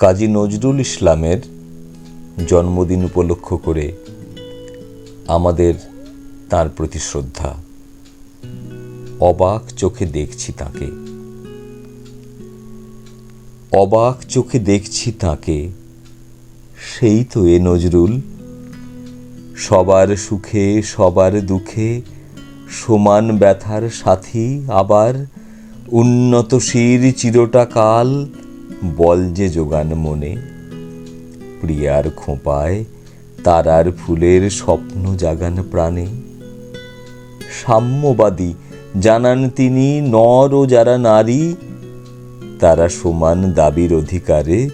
কাজী নজরুল ইসলামের জন্মদিন উপলক্ষ করে আমাদের তার প্রতি শ্রদ্ধা। অবাক চোখে দেখছি তাকে। অবাক চোখে দেখছি তাকে। সেই তো এ নজরুল। সবার সুখে, সবার দুঃখে, সমান ব্যথার সাথী আবার। উন্নত শির চিরটা কাল বল যে যোগান মনে, প্রিয়ার খোঁপায় তারার ফুলের স্বপ্ন জাগান প্রাণে। সাম্যবাদী জানান তিনি নর ও যারা নারী, তারা সমান দাবির অধিকারে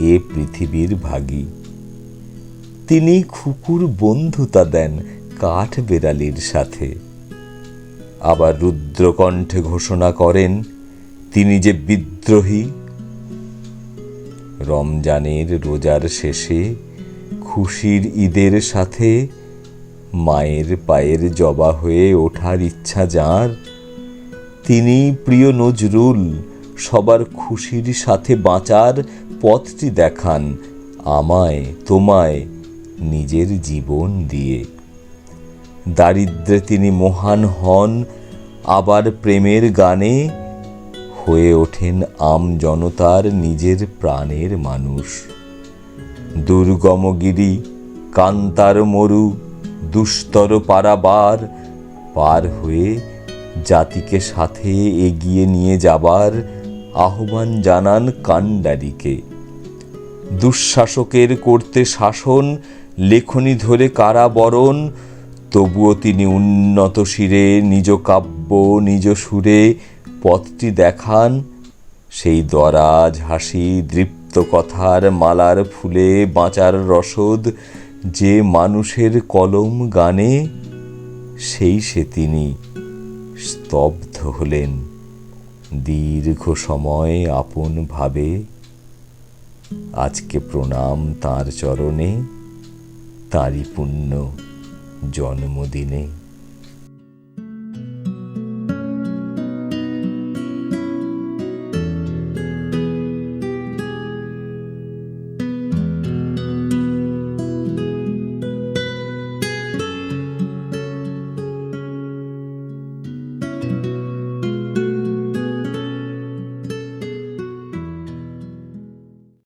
এ পৃথিবীর ভাগী। তিনি খুকুর বন্ধুতা দেন কাঠ বেড়ালির সাথে। আবার রুদ্রকণ্ঠে ঘোষণা করেন, তিনি যে বিদ্রোহী রমজানের রোজার শেষে খুশির ঈদের সাথে মায়ের পায়ের জবা হয়ে ওঠার ইচ্ছা যার, তিনি প্রিয় নজরুল সবার খুশির সাথে বাঁচার পথটি দেখান আমায় তোমায় নিজের জীবন দিয়ে। দারিদ্রে তিনি মহান হন, আবার প্রেমের গানে হয়ে ওঠেন আম জনতার নিজের প্রাণের মানুষ। দুর্গমগিরি, কান্তার মরু, দুস্তর পারাবার, পার হয়ে জাতিকে সাথে এগিয়ে নিয়ে যাবার আহ্বান জানান কাণ্ডারিকে। দুঃশাসকের করতে শাসন, লেখনি ধরে কারাবরণ, তবুও তিনি উন্নত শিরে, নিজ কাব্য, নিজ সুরে পথটি দেখান। সেই দরাজ হাসি, দৃপ্ত কথার মালার ফুলে বাঁচার রসদ যে মানুষের কলম গানে, সেই সে তিনি স্তব্ধ হলেন। দীর্ঘ সময় আপন ভাবে আজকে প্রণাম তার চরণে, তাঁরই পুণ্য জন্মদিনে।